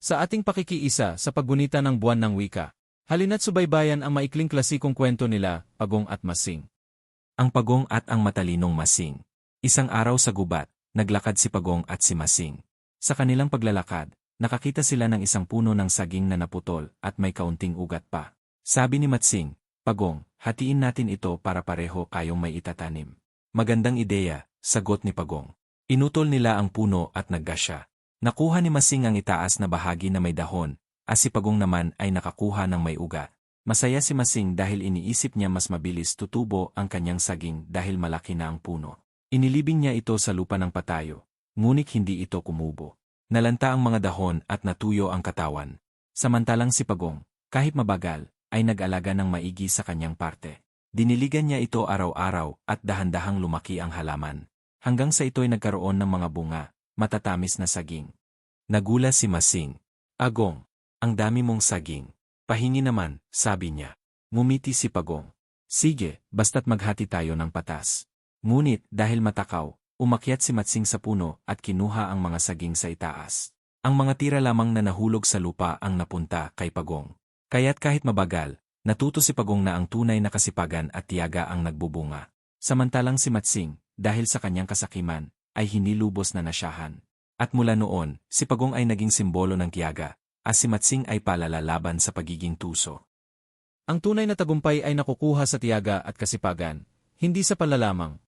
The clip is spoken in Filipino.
Sa ating pakikiisa sa paggunita ng buwan ng wika, halina't subaybayan ang maikling klasikong kwento nila, Pagong at Masing. Ang Pagong at ang matalinong Masing. Isang araw sa gubat, naglakad si Pagong at si Masing. Sa kanilang paglalakad, nakakita sila ng isang puno ng saging na naputol at may kaunting ugat pa. Sabi ni Matsing, Pagong, hatiin natin ito para pareho kayong may itatanim. Magandang ideya, sagot ni Pagong. Inutol nila ang puno at naggasya. Nakuha ni Masing ang itaas na bahagi na may dahon, at si Pagong naman ay nakakuha ng may ugat. Masaya si Masing dahil iniisip niya mas mabilis tutubo ang kanyang saging dahil malaki na ang puno. Inilibing niya ito sa lupa ng patayo, ngunit hindi ito kumubo. Nalanta ang mga dahon at natuyo ang katawan. Samantalang si Pagong, kahit mabagal, ay nag-alaga ng maigi sa kanyang parte. Diniligan niya ito araw-araw at dahan-dahang lumaki ang halaman. Hanggang sa ito'y nagkaroon ng mga bunga, matatamis na saging. Nagula si Masing. Agong, ang dami mong saging. Pahingi naman, sabi niya. Ngumiti si Pagong. Sige, basta't maghati tayo ng patas. Ngunit, dahil matakaw, umakyat si Matsing sa puno at kinuha ang mga saging sa itaas. Ang mga tira lamang na nahulog sa lupa ang napunta kay Pagong. Kaya't kahit mabagal, natuto si Pagong na ang tunay na kasipagan at tiyaga ang nagbubunga. Samantalang si Matsing, dahil sa kanyang kasakiman, ay hinilubos na nasyahan. At mula noon, si Pagong ay naging simbolo ng tiyaga, at si Matsing ay palalalaban sa pagiging tuso. Ang tunay na tagumpay ay nakukuha sa tiyaga at kasipagan, hindi sa palalamang.